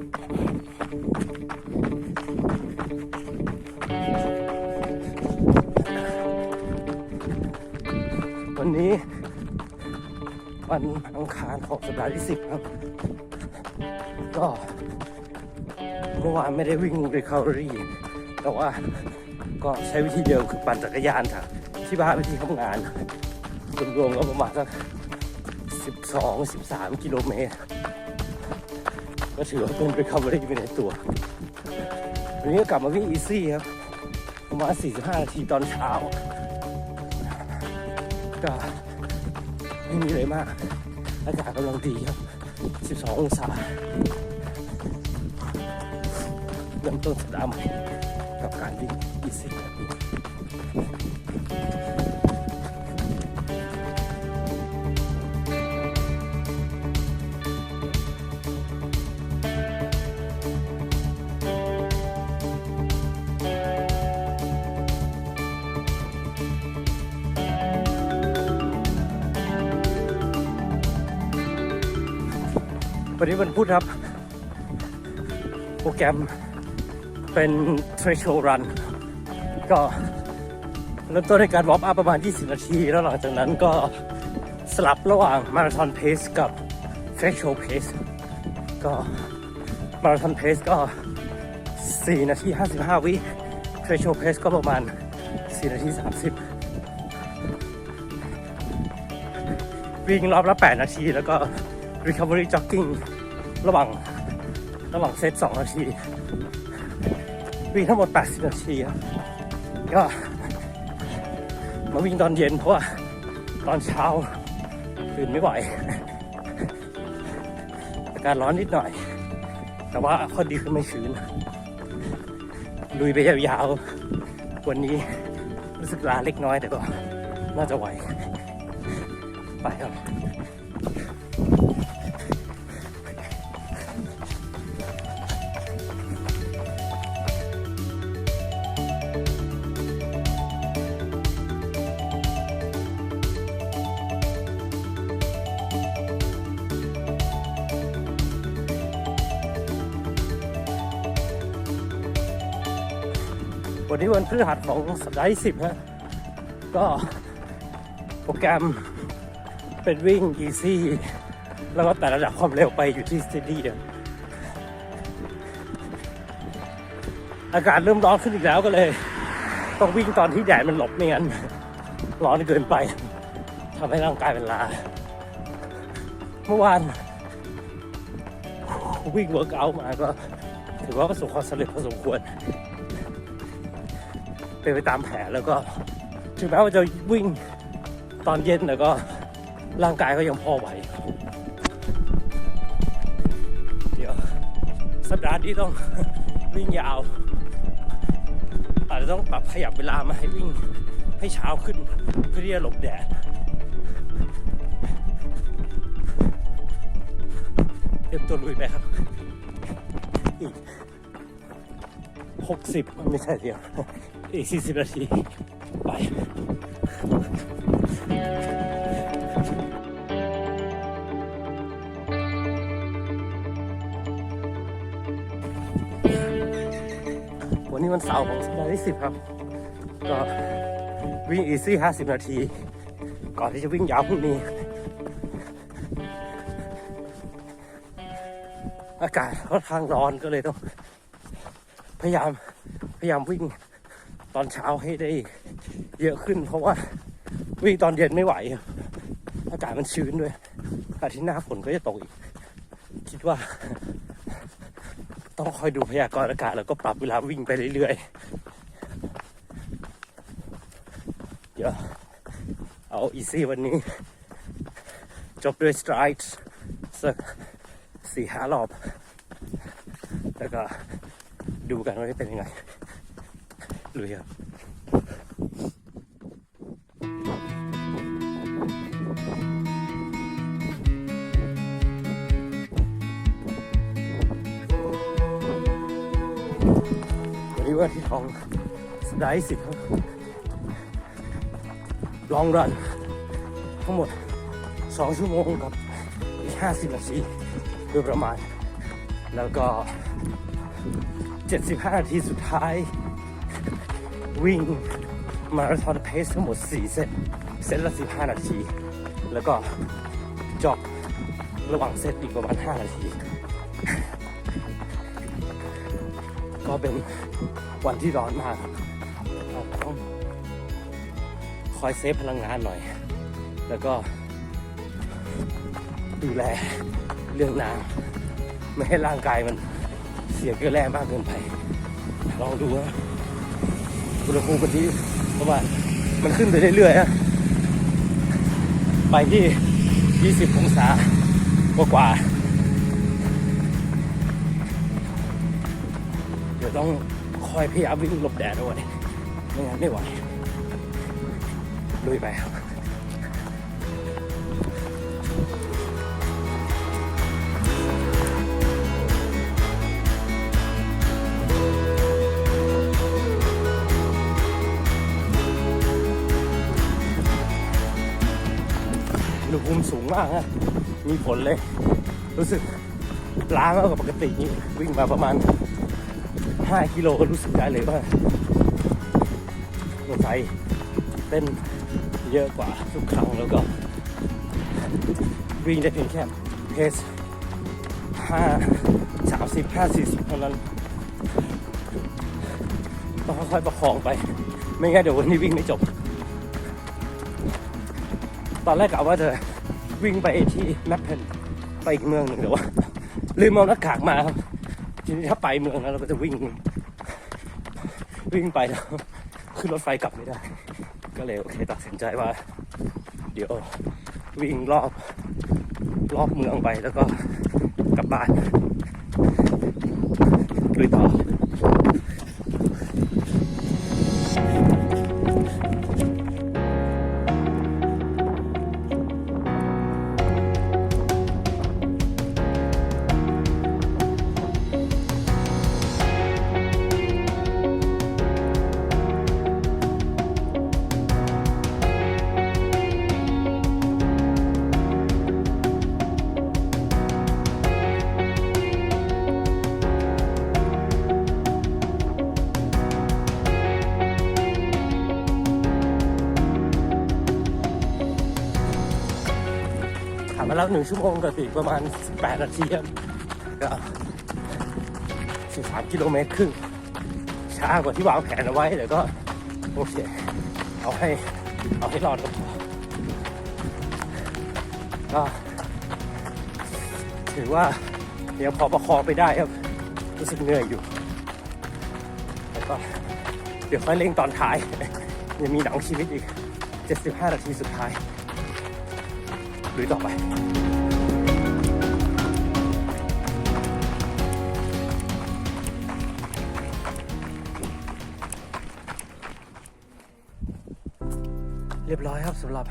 วันนี้วันอังคารของสัปดาห์ที่สิบครับ ก็เมื่อวานไม่ได้วิ่ง recovery แต่ว่าก็ใช้วิธีเดิมคือปั่นจักรยานค่ะ ที่บ้านไปที่ทำงานรวมๆก็ประมาณสัก12 13 กิโลเมตร ก็ถือว่าเป็น recovery ไปในตัววันนี้ก็กลับมาวิ่ง easy ครับ ประมาณ 45 นาทีตอนเช้า ก็ไม่มีอะไรมาก อากาศกำลังดีครับ 12 องศาเริ่มต้นสัปดาห์ใหม่กับการวิ่ง easy แบบนี้ วันนี้วันพุธครับ โปรแกรมเป็น threshold run ก็เริ่มต้นในการวอร์มอัพประมาณ 20 นาที แล้วหลังจากนั้นก็สลับระหว่างมาราธอนเพสกับ threshold pace ก็มาราธอนเพสก็ 4 นาที 55 วิ threshold pace ก็ประมาณ 4 นาที 30 วิ่งรอบละ 8 นาทีแล้วก็ recovery jogging ระหว่างระหว่างเซต2นาทีวิ่งทั้งหมด 80 นาทีครับก็มาวิ่งตอนเย็นเพราะว่าตอนเช้าตื่นไม่ไหวอากาศร้อนนิดหน่อย แต่ว่าข้อดีคือไม่ชื้นลุยไปยาวๆวันนี้รู้สึกลาเล็กน้อยแต่ก็น่าจะไหว ไปครับ วันนี้วันพฤหัสของสัปดาห์ที่สิบฮะก็โปรแกรมเป็นวิ่ง easy แล้วก็แต่ระดับความเร็วไปอยู่ที่ steady อากาศเริ่มร้อนขึ้นอีกแล้วก็เลย ต้องวิ่งตอนที่แดดมันหลบไม่งั้นร้อนเกินไปทำให้ร่างกายเป็นลา เมื่อวานวิ่งเวิร์กเอามาก็ ถือว่าประสบความสำเร็จพอสมควร เป็นไปตามแผนแล้วก็ถึงแม้ว่าจะวิ่งตอนเย็นแต่ก็ร่างกายก็ยังพอไหว เดี๋ยว สัปดาห์นี้ต้องวิ่งยาว อาจจะต้องปรับขยับเวลามาให้วิ่งให้เช้าขึ้นเพื่อที่จะหลบแดดเตรียมตัวลุยไปครับอีกหกสิบไม่ใช่เดียว อีกสี่สิบนาที ไปวันนี้วันเสาร์ของสัปดาห์ที่สิบครับ ก็วิ่งอีซี่ห้าสิบนาที ก่อนที่จะวิ่งยาวพรุ่งนี้ อากาศค่อนข้างร้อนก็เลยต้อง พยายามพยายามวิ่ง ตอนเช้าให้ได้เยอะขึ้น เพราะว่าวิ่งตอนเย็นไม่ไหว อากาศมันชื้นด้วย อาทิตย์หน้าฝนก็จะตกอีก คิดว่า ต้องคอยดูพยากรณ์อากาศแล้วก็ปรับเวลาวิ่งไปเรื่อยๆ เดี๋ยว เอาอีซี่วันนี้ จบด้วยสไตร์สักสี่ห้ารอบ แล้วก็ดูกันว่าจะเป็นยังไง ลุยครับวันนี้วันที่ทองสไดสิบครับลองรัน ทั้งหมด 2 ชั่วโมงกับอีก50 นาทีโดยประมาณ แล้วก็ 75 นาทีสุดท้าย วิ่งมาราธอนเพสทั้งหมด 4 เซต เซตละ 15 นาที แล้วก็จอกระหว่างเซตอีกประมาณ 5 นาที ก็เป็นวันที่ร้อนมากเราต้องคอยเซฟพลังงานหน่อย แล้วก็ดูแลเรื่องน้ำไม่ให้ร่างกายมันเสียเกลือแร่มากเกินไป ลองดูนะ อุณหภูมิกันที่เพราะว่ามันขึ้นไปเรื่อยๆนะไปที่ 20 องศากว่าๆเดี๋ยวต้องคอยพยายามวิ่งหลบแดดด้ว้ไม่งั้นไม่ไหวลุยไปครับ มิสูงมากนะมีผลเลย รู้สึกล้ามากกว่าปกตินี่วิ่งมาประมาณ 5 กิโลก็รู้สึกได้เลยว่าหัวใจเต้นเยอะกว่าทุกครั้งแล้วก็ วิ่งได้เพียงแค่เพส5 30 5 40เท่านั้นต้องค่อยๆประคองไป ไม่งั้นเดี๋ยววันนี้วิ่งไม่จบ ตอนแรกกะว่าจะ วิ่งไปที่แมปเพนไปอีกเมืองหนึ่งแต่ว่าลืมเอาหน้ากากมาครับทีนี้ถ้าไปเมืองนั้นเราก็จะวิ่ง วิ่งไปแล้วขึ้นรถไฟกลับไม่ได้ ก็เลยโอเคตัดสินใจว่า เดี๋ยววิ่งรอบรอบเมืองไปแล้วก็กลับบ้านลุยต่อ ผ่านมาแล้วหนึ่งชั่วโมงกับอีกประมาณ 18 นาทีก็13 กิโลเมตรครึ่งช้ากว่าที่วางแผนเอาไว้แต่ก็โอเค เอาให้เอาให้รอดก็พอก็ถือว่ายังพอประคองไปได้ครับ รู้สึกเหนื่อยอยู่แล้วก็เดี๋ยวค่อยเร่งตอนท้าย ยังมีหนังชีวิตอีก 75 นาทีสุดท้าย หรือต่อไป เรียบร้อยครับสำหรับ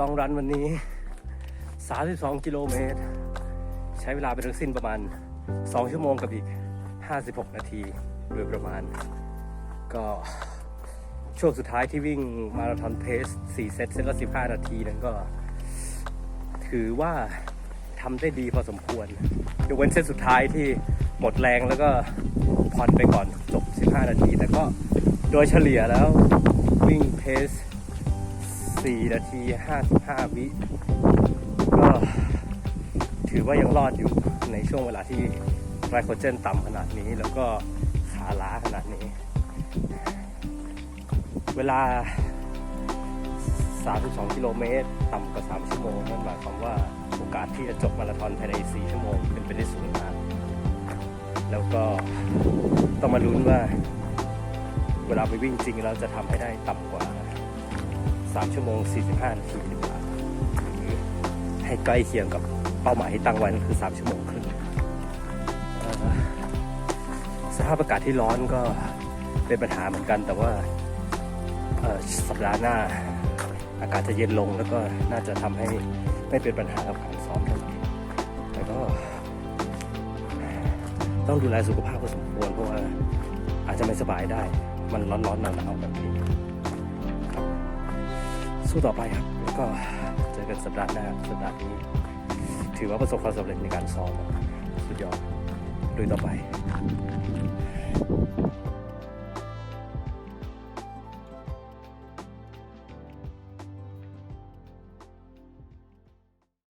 ลองรันวันนี้ 32 กิโลเมตร ใช้เวลาไปทั้งสิ้นประมาณ 2 ชั่วโมงกับอีก 56 นาทีโดยประมาณ ก็ช่วงสุดท้ายที่วิ่งมาราธอนเพส4เซตเซตละ15 นาทีนั้นก็ ถือว่าทำได้ดีพอสมควรยกเว้นเซตสุดท้ายที่หมดแรงแล้วก็ผ่อนไปก่อนจบ 15 นาที แต่ก็โดยเฉลี่ยแล้ววิ่งเพส 4 นาที 55 วิก็ถือว่ายังรอดอยู่ในช่วงเวลาที่ไกลโคเจนต่ำขนาดนี้ แล้วก็ขาล้าขนาดนี้ เวลา 32 กิโลเมตร ต่ำกว่า 3 ชั่วโมง นั่นหมายความว่าโอกาสที่จะจบมาราธอนภายใน 4 ชั่วโมง เป็นไปได้สูงมาก แล้วก็ต้องมาลุ้นว่า เวลาไปวิ่งจริงเราจะทำให้ได้ต่ำกว่า 3 ชั่วโมง 45 นาทีหรือเปล่าให้ใกล้เคียงกับเป้าหมายที่ตั้งไว้นั่นคือ 3 ชั่วโมงครึ่งสภาพอากาศที่ร้อนก็เป็นปัญหาเหมือนกันแต่ว่าสัปดาห์หน้า อากาศจะเย็นลงแล้วก็น่าจะทำให้ไม่เป็นปัญหากับการซ้อมเท่าไหร่แต่ก็ ต้องดูแลสุขภาพพอสมควรเพราะว่าอาจจะไม่สบายได้ มันร้อนๆหนาวๆแบบนี้ครับสู้ต่อไปครับ แล้วก็เจอกันสัปดาห์หน้าสัปดาห์นี้ ถือว่าประสบความสำเร็จในการซ้อมสุดยอมลุยต่อไป